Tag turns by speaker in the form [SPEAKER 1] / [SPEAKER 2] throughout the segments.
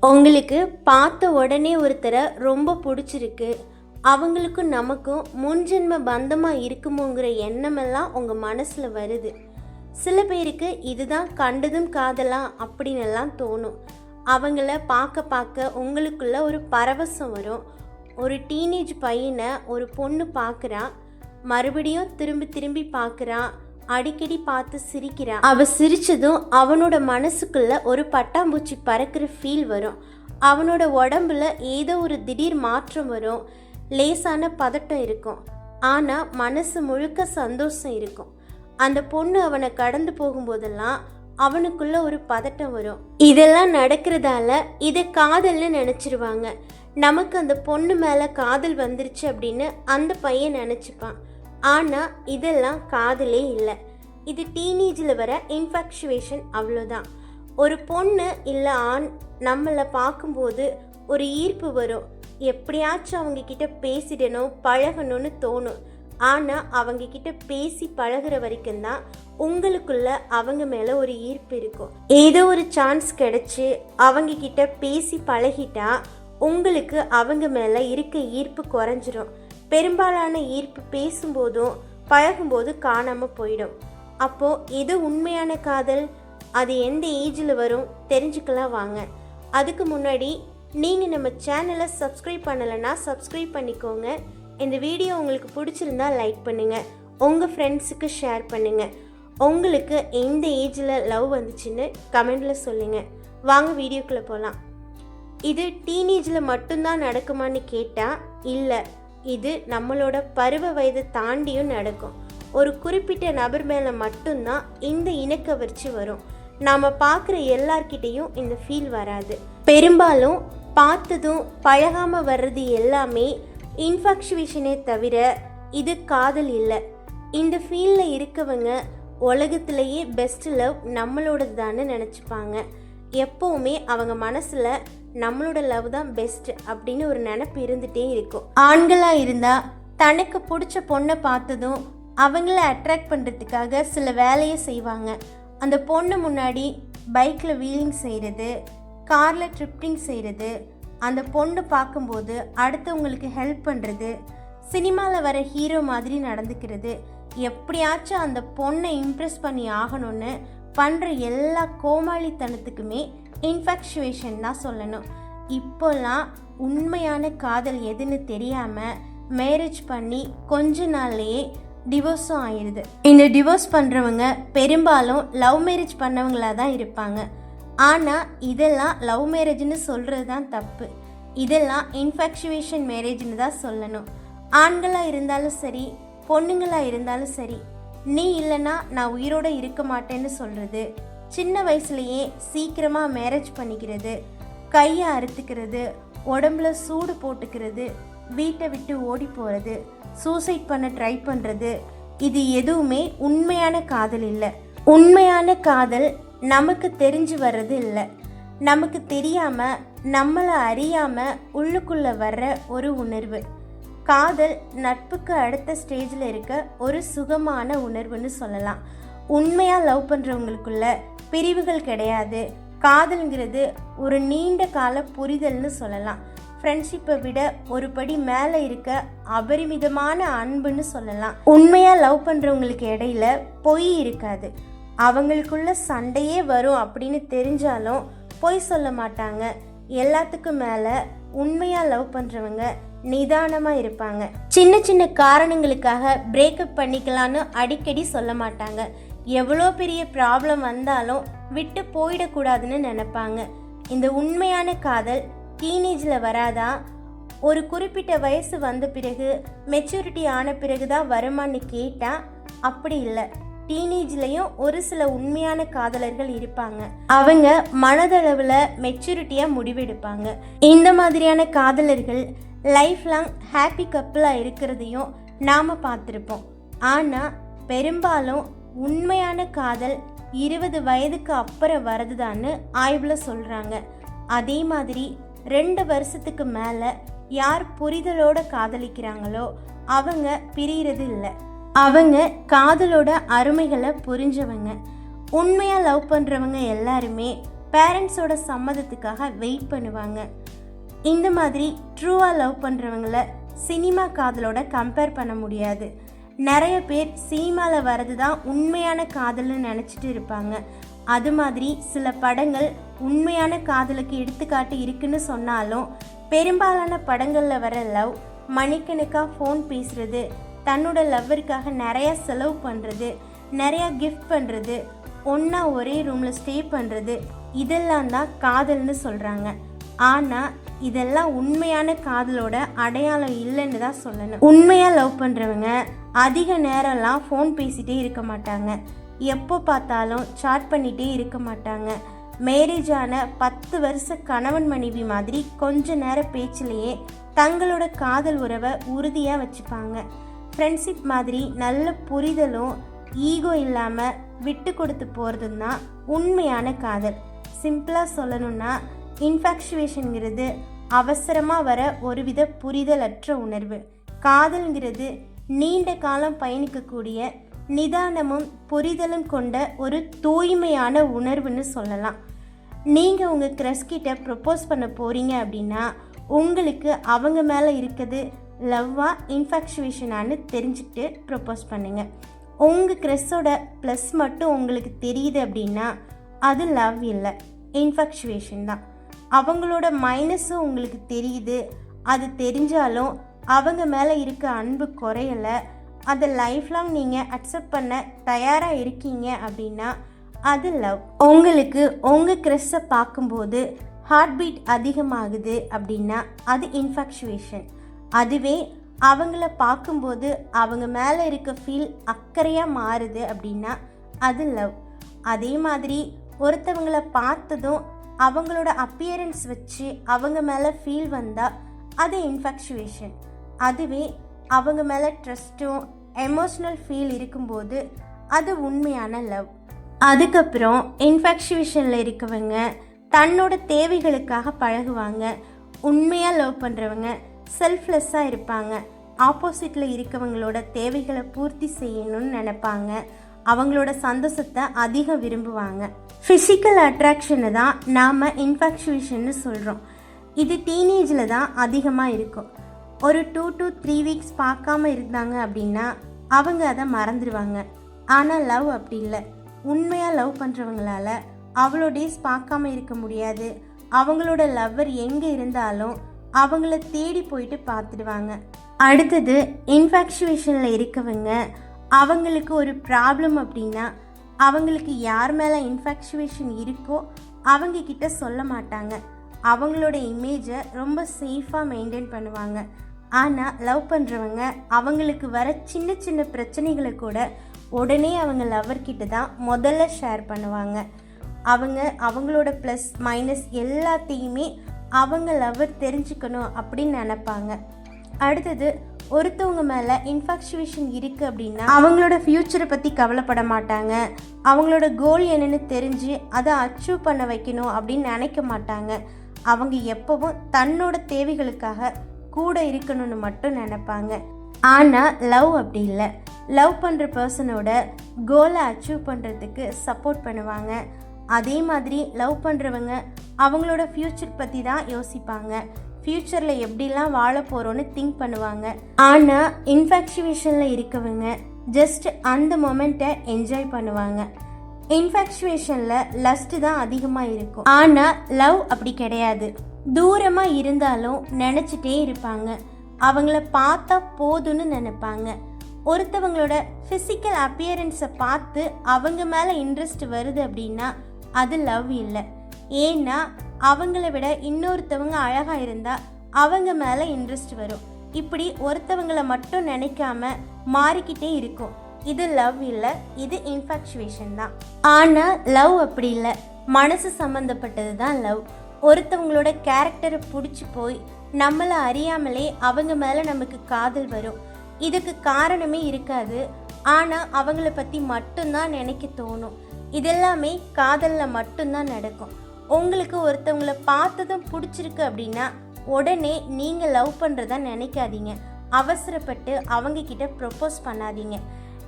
[SPEAKER 1] உங்களுக்கு பார்த்த உடனே ஒருத்தரை ரொம்ப பிடிச்சிருக்கு. அவங்களுக்கும் நமக்கும் முன்ஜென்ம பந்தமாக இருக்குமோங்கிற எண்ணமெல்லாம் உங்கள் மனசில் வருது. சில பேருக்கு இதுதான் கண்டதும் காதலா அப்படின்னுலாம் தோணும். அவங்கள பார்க்க பார்க்க உங்களுக்குள்ள ஒரு பரவசம் வரும். ஒரு டீனேஜ் பையனை ஒரு பொண்ணு பார்க்குறான் மறுபடியும் திரும்பி திரும்பி பார்க்குறான் அடிக்கடி பார்த்து சிரிக்கிறான். அவ சிரிச்சதும் அவனோட மனசுக்குள்ள ஒரு பட்டாம்பூச்சி பறக்கிற ஃபீல் வரும். அவனோட உடம்புல ஏதோ ஒரு திடீர் மாற்றம் வரும். லேசான பதட்டம் இருக்கும். ஆனால் மனசு முழுக்க சந்தோஷம் இருக்கும். அந்த பொண்ணு அவனை கடந்து போகும்போதெல்லாம் அவனுக்குள்ள ஒரு பதட்டம் வரும். இதெல்லாம் நடக்கிறதால இதை காதல்னு நினச்சிருவாங்க. நமக்கு அந்த பொண்ணு மேலே காதல் வந்துருச்சு அப்படின்னு அந்த பையன் நினச்சிப்பான். ஆனால் இதெல்லாம் காதலே இல்லை. இது டீனேஜில் வர இன்ஃபேக்சுவேஷன் அவ்வளோதான் ஒரு பொண்ணு இல்லை ஆண் நம்மளை பார்க்கும்போது ஒரு ஈர்ப்பு வரும். எப்படியாச்சும் அவங்கக்கிட்ட பேசிடணும் பழகணும்னு தோணும். ஆனால் அவங்கக்கிட்ட பேசி பழகுற வரைக்கும் தான் உங்களுக்குள்ள அவங்க மேலே ஒரு ஈர்ப்பு இருக்கும். ஏதோ ஒரு சான்ஸ் கிடச்சி அவங்கக்கிட்ட பேசி பழகிட்டா உங்களுக்கு அவங்க மேலே இருக்க ஈர்ப்பு குறைஞ்சிரும். பெரும்பாலான ஈர்ப்பு பேசும்போதும் பழகும்போது காணாமல் போயிடும். அப்போது எது உண்மையான காதல்? அது எந்த ஏஜில் வரும்? தெரிஞ்சுக்கலாம் வாங்க. அதுக்கு முன்னாடி நீங்கள் நம்ம சேனலை சப்ஸ்கிரைப் பண்ணலைன்னா சப்ஸ்கிரைப் பண்ணிக்கோங்க. இந்த வீடியோ உங்களுக்கு பிடிச்சிருந்தா லைக் பண்ணுங்கள் உங்கள் ஃப்ரெண்ட்ஸுக்கு ஷேர் பண்ணுங்கள் உங்களுக்கு எந்த ஏஜில் லவ் வந்துச்சுன்னு கமெண்டில் சொல்லுங்கள் வாங்க வீடியோக்குள்ளே போகலாம் இது டீனேஜில் மட்டும்தான் நடக்குமான்னு கேட்டால் இல்லை. இது நம்மளோட பருவ வயதை தாண்டியும் நடக்கும். ஒரு குறிப்பிட்ட நபர் மேலே மட்டும்தான் இந்த இனக்கவர்ச்சி வரும். நாம் பார்க்குற எல்லார்கிட்டேயும் இந்த ஃபீல் வராது. பெரும்பாலும் பார்த்ததும் பழகாமல் வர்றது எல்லாமே இன்ஃபக்சுவேஷனே தவிர இது காதல் இல்லை. இந்த ஃபீல்டில் இருக்கவங்க உலகத்திலேயே பெஸ்ட் லவ் நம்மளோடது தான்னு நினச்சிப்பாங்க. எப்போவுமே அவங்க மனசில் நம்மளோட லவ் தான் பெஸ்ட் அப்படின்னு ஒரு நினப்பு இருந்துகிட்டே இருக்கும். ஆண்களாக இருந்தால் தனக்கு பிடிச்ச பொண்ணை பார்த்ததும் அவங்கள அட்ராக்ட் பண்ணுறதுக்காக சில வேலையை செய்வாங்க. அந்த பொண்ணு முன்னாடி பைக்கில் வீலிங் செய்கிறது காரில் ட்ரிப்டிங் செய்கிறது அந்த பொண்ணு பார்க்கும்போது அடுத்தவங்களுக்கு ஹெல்ப் பண்ணுறது சினிமாவில் வர ஹீரோ மாதிரி நடந்துக்கிறது. எப்படியாச்சும் அந்த பொண்ணை இம்ப்ரெஸ் பண்ணி ஆகணும்னு பண்ணுற எல்லா கோமாளித்தனத்துக்குமே இன்ஃபெக்சுவேஷன் தான் சொல்லணும். இப்போல்லாம் உண்மையான காதல் எதுன்னு தெரியாமல் மேரேஜ் பண்ணி கொஞ்ச நாள்லேயே டிவோர்ஸும் ஆயிடுது இந்த டிவோர்ஸ் பண்ணுறவங்க பெரும்பாலும் லவ் மேரேஜ் பண்ணவங்களா தான் இருப்பாங்க. ஆனால் இதெல்லாம் லவ் மேரேஜ்னு சொல்கிறது தான் தப்பு. இதெல்லாம் இன்ஃபெக்சுவேஷன் மேரேஜ்னு தான் சொல்லணும். ஆண்களாக இருந்தாலும் சரி பொண்ணுங்களாக இருந்தாலும் சரி நீ இல்லைன்னா நான் உயிரோடு இருக்க மாட்டேன்னு சொல்கிறது சின்ன வயசுலேயே சீக்கிரமாக மேரேஜ் பண்ணிக்கிறது கையை அறுத்துக்கிறது உடம்புல சூடு போட்டுக்கிறது வீட்டை விட்டு ஓடி போகிறது சூசைட் பண்ண ட்ரை பண்ணுறது இது எதுவுமே உண்மையான காதல் இல்லை. உண்மையான காதல் நமக்கு தெரிஞ்சு வர்றது இல்லை. நமக்கு தெரியாமல் நம்மளை அறியாமல் உள்ளுக்குள்ளே வர்ற ஒரு உணர்வு. காதல் நட்புக்கு அடுத்த ஸ்டேஜில் இருக்க ஒரு சுகமான உணர்வுன்னு சொல்லலாம். உண்மையாக லவ் பண்ணுறவங்களுக்குள்ள பிரிவுகள் கிடையாது. காதல்ங்கிறது ஒரு நீண்ட கால புரிதல்னு சொல்லலாம். ஃப்ரெண்ட்ஷிப்பை விட ஒரு படி மேலே இருக்க அபரிமிதமான அன்புன்னு சொல்லலாம். உண்மையாக லவ் பண்ணுறவங்களுக்கு இடையில பொய் இருக்காது. அவங்களுக்குள்ள சண்டையே வரும் அப்படின்னு தெரிஞ்சாலும் பொய் சொல்ல மாட்டாங்க. எல்லாத்துக்கும் மேலே உண்மையாக லவ் பண்ணுறவங்க நிதானமாக இருப்பாங்க. சின்ன சின்ன காரணங்களுக்காக பிரேக்கப் பண்ணிக்கலான்னு அடிக்கடி சொல்ல மாட்டாங்க. எவ்வளோ பெரிய ப்ராப்ளம் வந்தாலும் விட்டு போயிடக்கூடாதுன்னு நினைப்பாங்க. இந்த உண்மையான காதல் டீனேஜில் வராதா? ஒரு குறிப்பிட்ட வயசு வந்த பிறகு மெச்சூரிட்டி ஆன பிறகு தான் வருமான்னு கேட்டால் அப்படி இல்லை. டீனேஜ்லேயும் ஒரு சில உண்மையான காதலர்கள் இருப்பாங்க. அவங்க மனதளவில் மெச்சூரிட்டியாக முடிவெடுப்பாங்க. இந்த மாதிரியான காதலர்கள் லைஃப் லாங் ஹாப்பி கப்பிளாக இருக்கிறதையும் நாம் பார்த்துருப்போம். ஆனால் பெரும்பாலும் உண்மையான காதல் இருபது வயதுக்கு அப்புறம் வருதுதான்னு ஆய்வில் சொல்கிறாங்க அதே மாதிரி ரெண்டு வருஷத்துக்கு மேலே யார் புரிதலோட காதலிக்கிறாங்களோ அவங்க பிரியறது இல்லை. அவங்க காதலோட அருமைகளை புரிஞ்சவங்க. உண்மையாக லவ் பண்ணுறவங்க எல்லாருமே பேரண்ட்ஸோட சம்மதத்துக்காக வெயிட் பண்ணுவாங்க. இந்த மாதிரி ட்ரூவாக லவ் பண்ணுறவங்கள சினிமா காதலோட கம்பேர் பண்ண முடியாது. நிறைய பேர் சினிமாவில் வரது தான் உண்மையான காதல்னு நினச்சிட்டு இருப்பாங்க. அது மாதிரி சில படங்கள் உண்மையான காதலுக்கு எடுத்துக்காட்டு இருக்குன்னு சொன்னாலும் பெரும்பாலான படங்களில் வர லவ் மணிக்கணக்காக ஃபோன் பேசுகிறது தன்னோட லவ்வருக்காக நிறையா செலவு பண்ணுறது நிறையா கிஃப்ட் பண்ணுறது ஒன்றா ஒரே ரூமில் ஸ்டே பண்ணுறது இதெல்லாம் தான் காதல்னு சொல்கிறாங்க ஆனால் இதெல்லாம் உண்மையான காதலோட அடையாளம் இல்லைன்னு தான் சொல்லணும். உண்மையாக லவ் பண்ணுறவங்க அதிக நேரம்லாம் ஃபோன் பேசிகிட்டே இருக்க மாட்டாங்க. எப்போ பார்த்தாலும் சாட் பண்ணிகிட்டே இருக்க மாட்டாங்க. மேரேஜ் ஆன பத்து வருஷ கணவன் மனைவி மாதிரி கொஞ்ச நேர பேச்சிலேயே தங்களோட காதல் உறவை உறுதியாக வச்சுப்பாங்க. ஃப்ரெண்ட்ஷிப் மாதிரி நல்ல புரிதலும் ஈகோ இல்லாமல் விட்டு கொடுத்து போகிறதும் தான் உண்மையான காதல். சிம்பிளாக சொல்லணும்னா இன்ஃபாக்சுவேஷனுங்கிறது அவசரமாக வர ஒருவித புரிதலற்ற உணர்வு. காதல்ங்கிறது நீண்ட காலம் பயணிக்கக்கூடிய நிதானமும் புரிதலும் கொண்ட ஒரு தூய்மையான உணர்வுன்னு சொல்லலாம். நீங்கள் உங்கள் கிரஸ்கிட்ட ப்ரப்போஸ் பண்ண போகிறீங்க அப்படின்னா உங்களுக்கு அவங்க மேலே இருக்குது லவ்வா இன்ஃபாக்சுவேஷனான்னு தெரிஞ்சுட்டு ப்ரப்போஸ் பண்ணுங்கள் உங்கள் க்ரெஸ்ஸோட ப்ளஸ் மட்டும் உங்களுக்கு தெரியுது அப்படின்னா அது லவ் இல்லை இன்ஃபாக்சுவேஷன் தான். அவங்களோட மைனஸும் உங்களுக்கு தெரியுது அது தெரிஞ்சாலும் அவங்க மேலே இருக்க அன்பு குறையலை. அதை லைஃப் லாங் நீங்கள் அக்செப்ட் பண்ண தயாராக இருக்கீங்க அப்படின்னா அது லவ் உங்களுக்கு உங்கள் க்ரெஸ்ஸை பார்க்கும்போது ஹார்ட் பீட் அதிகமாகுது அப்படின்னா அது இன்ஃபாக்சுவேஷன் அதுவே அவங்கள பார்க்கும்போது அவங்க மேலே இருக்க ஃபீல் அக்கறையாக மாறுது அப்படின்னா அது லவ் அதே மாதிரி ஒருத்தவங்கள பார்த்ததும் அவங்களோட அப்பியரன்ஸ் வச்சு அவங்க மேலே ஃபீல் வந்தால் அது இன்ஃபேக்சுவேஷன் அதுவே அவங்க மேலே ட்ரஸ்ட்டும் எமோஷ்னல் ஃபீல் இருக்கும்போது அது உண்மையான லவ் அதுக்கப்புறம் இன்ஃபெக்ஷுவேஷனில் இருக்கவங்க தன்னோட தேவைகளுக்காக பழகுவாங்க உண்மையாக லவ் பண்ணுறவங்க செல்ஃப்லெஸ்ஸாக இருப்பாங்க ஆப்போசிட்டில் இருக்கவங்களோட தேவைகளை பூர்த்தி செய்யணும்னு நினைப்பாங்க. அவங்களோட சந்தோஷத்தை அதிகம் விரும்புவாங்க. ஃபிசிக்கல் அட்ராக்ஷனை தான் நாம் இன்ஃபெக்ஷுவேஷன்னு சொல்கிறோம் இது டீனேஜில் தான் அதிகமாக இருக்கும். ஒரு டூ டு த்ரீ வீக்ஸ் பார்க்காம இருந்தாங்க அப்படின்னா அவங்க அதை மறந்துடுவாங்க ஆனால் லவ் அப்படி இல்லை. உண்மையாக லவ் பண்ணுறவங்களால அவ்வளோ டேஸ் பார்க்காம இருக்க முடியாது. அவங்களோட லவ்வர் எங்கே இருந்தாலும் அவங்கள தேடி போயிட்டு பார்த்துடுவாங்க. அடுத்தது இன்ஃபேக்சுவேஷனில் இருக்கவங்க அவங்களுக்கு ஒரு ப்ராப்ளம் அப்படின்னா அவங்களுக்கு யார் மேலே இன்ஃபேக்சுவேஷன் இருக்கோ அவங்க கிட்ட சொல்ல மாட்டாங்க. அவங்களோட இமேஜை ரொம்ப சேஃபாக மெயின்டைன் பண்ணுவாங்க. ஆனால் லவ் பண்ணுறவங்க அவங்களுக்கு வர சின்ன சின்ன பிரச்சனைகளை கூட உடனே அவங்க லவர்கிட்ட தான் முதல்ல ஷேர் பண்ணுவாங்க. அவங்க அவங்களோட ப்ளஸ் மைனஸ் எல்லாத்தையுமே அவங்க லவர் தெரிஞ்சுக்கணும் அப்படின்னு நினப்பாங்க. அடுத்தது ஒருத்தவங்க மேலே இன்ஃபாக்சுவேஷன் இருக்குது அப்படின்னா அவங்களோட ஃப்யூச்சரை பற்றி கவலைப்பட மாட்டாங்க. அவங்களோட கோல் என்னென்னு தெரிஞ்சு அதை அச்சீவ் பண்ண வைக்கணும் அப்படின்னு நினைக்க மாட்டாங்க. அவங்க எப்பவும் தன்னோட தேவைகளுக்காக கூட இருக்கணும்னு மட்டும் நினைப்பாங்க. ஆனால் லவ் அப்படி இல்லை. லவ் பண்ணுற பர்சனோட கோலை அச்சீவ் பண்ணுறதுக்கு சப்போர்ட் பண்ணுவாங்க. அதே மாதிரி லவ் பண்ணுறவங்க அவங்களோட ஃப்யூச்சர் பற்றி தான் யோசிப்பாங்க. ஃப்யூச்சரில் எப்படிலாம் வாழ போகிறோன்னு திங்க் பண்ணுவாங்க. ஆனால் இன்ஃபெக்சுவேஷனில் இருக்கவங்க ஜஸ்ட் அந்த மொமெண்ட்டை என்ஜாய் பண்ணுவாங்க. இன்ஃபேக்சுவேஷனில் லஸ்ட்டு தான் அதிகமாக இருக்கும். ஆனால் லவ் அப்படி கிடையாது. தூரமாக இருந்தாலும் நினச்சிட்டே இருப்பாங்க. அவங்கள பார்த்தா போதும்னு நினைப்பாங்க. ஒருத்தவங்களோட ஃபிசிக்கல் அப்பியரன்ஸை பார்த்து அவங்க மேலே இன்ட்ரெஸ்ட் வருது அப்படின்னா அது லவ் இல்லை. ஏன்னா அவங்கள விட இன்னொருத்தவங்க அழகாக இருந்தால் அவங்க மேலே இன்ட்ரெஸ்ட் வரும். இப்படி ஒருத்தவங்கள மட்டும் நினைக்காம மாறிக்கிட்டே இருக்கும். இது லவ் இல்லை இது இன்ஃபாக்சுவேஷன் தான். ஆனால் லவ் அப்படி இல்லை. மனசு சம்மந்தப்பட்டது தான் லவ் ஒருத்தவங்களோட கேரக்டரை பிடிச்சி போய் நம்மளை அறியாமலே அவங்க மேலே நமக்கு காதல் வரும். இதுக்கு காரணமே இருக்காது. ஆனால் அவங்கள பற்றி மட்டும்தான் நினைக்க தோணும். இதெல்லாமே காதலில் மட்டும்தான் நடக்கும். உங்களுக்கு ஒருத்தவங்கள பார்த்ததும் பிடிச்சிருக்கு அப்படின்னா உடனே நீங்கள் லவ் பண்ணுறதா நினைக்காதீங்க. அவசரப்பட்டு அவங்க கிட்ட ப்ரொப்போஸ் பண்ணாதீங்க.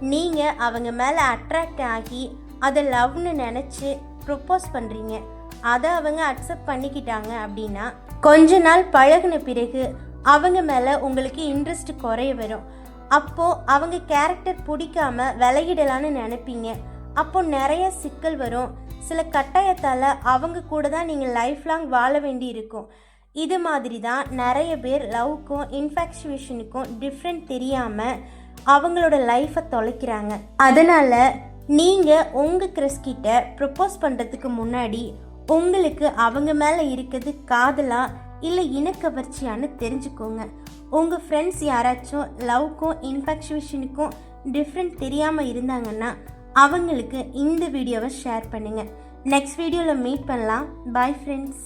[SPEAKER 1] நீங்கள் அவங்க மேலே அட்ராக்ட் ஆகி அதை லவ்னு நினச்சி ப்ரொப்போஸ் பண்ணுறீங்க அதை அவங்க அக்செப்ட் பண்ணிக்கிட்டாங்க அப்படின்னா கொஞ்ச நாள் பழகுன பிறகு அவங்க மேலே உங்களுக்கு இன்ட்ரெஸ்ட் குறைய வரும். அப்போது அவங்க கேரக்டர் பிடிக்காம விலகிடலான்னு நினைப்பீங்க. அப்போ நிறைய சிக்கல் வரும். சில கட்டாயத்தால் அவங்க கூட தான் நீங்கள் லைஃப் லாங் வாழ வேண்டி இருக்கும் இது மாதிரி தான் நிறைய பேர் லவ்க்கும் இன்ஃபேக்சுவேஷனுக்கும் டிஃப்ரெண்ட் தெரியாமல் அவங்களோட லைஃப்பை தொலைக்கிறாங்க. அதனால் நீங்கள் உங்கள் கிறிஸ்கிட்ட ப்ரப்போஸ் பண்ணுறதுக்கு முன்னாடி உங்களுக்கு அவங்க மேலே இருக்கிறது காதலா இல்லை இனக்கவர்ச்சியான்னு தெரிஞ்சுக்கோங்க. உங்கள் ஃப்ரெண்ட்ஸ் யாராச்சும் லவ்க்கும் இன்ஃபேக்சுவேஷனுக்கும் டிஃப்ரெண்ட் தெரியாமல் இருந்தாங்கன்னா அவங்களுக்கு இந்த வீடியோவை ஷேர் பண்ணுங்கள் நெக்ஸ்ட் வீடியோவில் மீட் பண்ணலாம். Bye friends